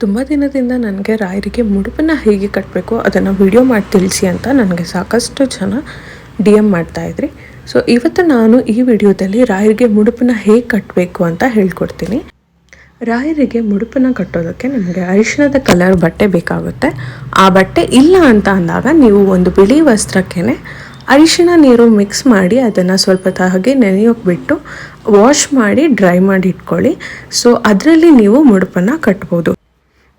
ತುಂಬ ದಿನದಿಂದ ನನಗೆ ರಾಯರಿಗೆ ಮುಡುಪನ್ನು ಹೇಗೆ ಕಟ್ಟಬೇಕು ಅದನ್ನು ವಿಡಿಯೋ ಮಾಡಿ ತಿಳಿಸಿ ಅಂತ ನನಗೆ ಸಾಕಷ್ಟು ಜನ ಡಿ ಎಂ ಮಾಡ್ತಾಯಿದ್ರಿ ಸೊ ಇವತ್ತು ನಾನು ಈ ವಿಡಿಯೋದಲ್ಲಿ ರಾಯರಿಗೆ ಮುಡುಪನ್ನ ಹೇಗೆ ಕಟ್ಟಬೇಕು ಅಂತ ಹೇಳ್ಕೊಡ್ತೀನಿ. ರಾಯರಿಗೆ ಮುಡುಪನ್ನು ಕಟ್ಟೋದಕ್ಕೆ ನಮಗೆ ಅರಿಶಿಣದ ಕಲರ್ ಬಟ್ಟೆ ಬೇಕಾಗುತ್ತೆ. ಆ ಬಟ್ಟೆ ಇಲ್ಲ ಅಂತ ಅಂದಾಗ ನೀವು ಒಂದು ಬಿಳಿ ವಸ್ತ್ರಕ್ಕೆ ಅರಿಶಿಣ ನೀರು ಮಿಕ್ಸ್ ಮಾಡಿ ಅದನ್ನು ಸ್ವಲ್ಪ ತ ಹಾಗೆ ನೆನೆಯೋಕೆ ಬಿಟ್ಟು ವಾಶ್ ಮಾಡಿ ಡ್ರೈ ಮಾಡಿ ಇಟ್ಕೊಳ್ಳಿ. ಸೊ ಅದರಲ್ಲಿ ನೀವು ಮುಡುಪನ್ನು ಕಟ್ಬೋದು.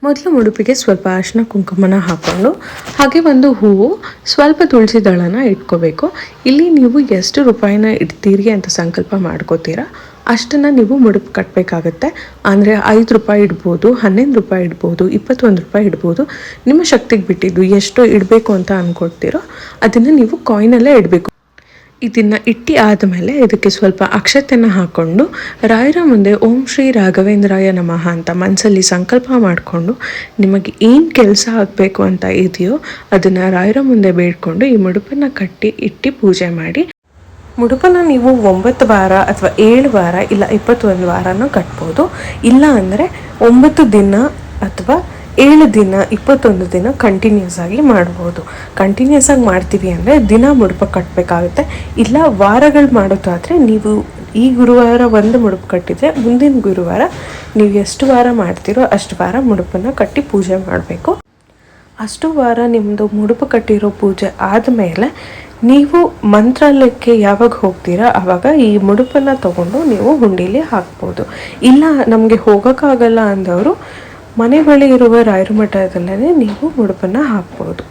ಮೊದಲು ಮುಡುಪಿಗೆ ಸ್ವಲ್ಪ ಅರಿಶಿನ ಕುಂಕುಮನ ಹಾಕ್ಕೊಂಡು ಹಾಗೆ ಒಂದು ಹೂವು ಸ್ವಲ್ಪ ತುಳಸಿ ದಳನ ಇಟ್ಕೋಬೇಕು. ಇಲ್ಲಿ ನೀವು ಎಷ್ಟು ರೂಪಾಯಿನ ಇಡ್ತೀರಿ ಅಂತ ಸಂಕಲ್ಪ ಮಾಡ್ಕೋತೀರಾ? ಅಷ್ಟನ್ನು ನೀವು ಮುಡುಪು ಕಟ್ಟಬೇಕಾಗತ್ತೆ ಅಂದರೆ ಐದು ರೂಪಾಯಿ ಇಡ್ಬೋದು, ಹನ್ನೊಂದು ರೂಪಾಯಿ ಇಡ್ಬೋದು, ಇಪ್ಪತ್ತೊಂದು ರೂಪಾಯಿ ಇಡ್ಬೋದು. ನಿಮ್ಮ ಶಕ್ತಿಗೆ ಬಿಟ್ಟಿದ್ದು ಎಷ್ಟು ಇಡಬೇಕು ಅಂತ ಅಂದ್ಕೊಡ್ತೀರೋ ಅದನ್ನು ನೀವು ಕಾಯಿನಲ್ಲೇ ಇಡಬೇಕು. ಇದನ್ನು ಇಟ್ಟಿ ಆದಮೇಲೆ ಇದಕ್ಕೆ ಸ್ವಲ್ಪ ಅಕ್ಷತೆನ ಹಾಕ್ಕೊಂಡು ರಾಯರ ಮುಂದೆ ಓಂ ಶ್ರೀ ರಾಘವೇಂದ್ರಾಯ ನಮಃ ಅಂತ ಮನಸ್ಸಲ್ಲಿ ಸಂಕಲ್ಪ ಮಾಡಿಕೊಂಡು ನಿಮಗೆ ಏನು ಕೆಲಸ ಆಗಬೇಕು ಅಂತ ಇದೆಯೋ ಅದನ್ನು ರಾಯರ ಮುಂದೆ ಬೇಡ್ಕೊಂಡು ಈ ಮುಡುಪನ್ನು ಕಟ್ಟಿ ಇಟ್ಟು ಪೂಜೆ ಮಾಡಿ. ಮುಡುಪನ್ನು ನೀವು ಒಂಬತ್ತು ವಾರ ಅಥವಾ ಏಳು ವಾರ ಇಲ್ಲ ಇಪ್ಪತ್ತೊಂದು ವಾರನೂ ಕಟ್ಬೋದು. ಇಲ್ಲ ಅಂದರೆ ಒಂಬತ್ತು ದಿನ ಅಥವಾ ಏಳು ದಿನ, ಇಪ್ಪತ್ತೊಂದು ದಿನ ಕಂಟಿನ್ಯೂಸ್ ಆಗಿ ಮಾಡ್ಬೋದು. ಕಂಟಿನ್ಯೂಸ್ ಆಗಿ ಮಾಡ್ತೀವಿ ಅಂದರೆ ದಿನ ಮುಡುಪ ಕಟ್ಟಬೇಕಾಗುತ್ತೆ ಇಲ್ಲ ವಾರಗಳು ಮಾಡೋದಾದರೆ ನೀವು ಈ ಗುರುವಾರ ಒಂದು ಮುಡುಪು ಕಟ್ಟಿದರೆ ಮುಂದಿನ ಗುರುವಾರ ನೀವು ಎಷ್ಟು ವಾರ ಮಾಡ್ತೀರೋ ಅಷ್ಟು ವಾರ ಮುಡುಪನ್ನು ಕಟ್ಟಿ ಪೂಜೆ ಮಾಡಬೇಕು. ಅಷ್ಟು ವಾರ ನಿಮ್ಮದು ಮುಡುಪು ಕಟ್ಟಿರೋ ಪೂಜೆ ಆದಮೇಲೆ ನೀವು ಮಂತ್ರಾಲಯಕ್ಕೆ ಯಾವಾಗ ಹೋಗ್ತೀರಾ ಆವಾಗ ಈ ಮುಡುಪನ್ನು ತಗೊಂಡು ನೀವು ಹುಂಡೀಲಿ ಹಾಕ್ಬೋದು. ಇಲ್ಲ ನಮಗೆ ಹೋಗೋಕ್ಕಾಗಲ್ಲ ಅಂದವರು ಮನೆ ಬಳಿ ಇರುವ ರಾಯರ ಮಠದಲ್ಲೇ ನೀವು ಮುಡುಪನ್ನು ಹಾಕ್ಬೋದು.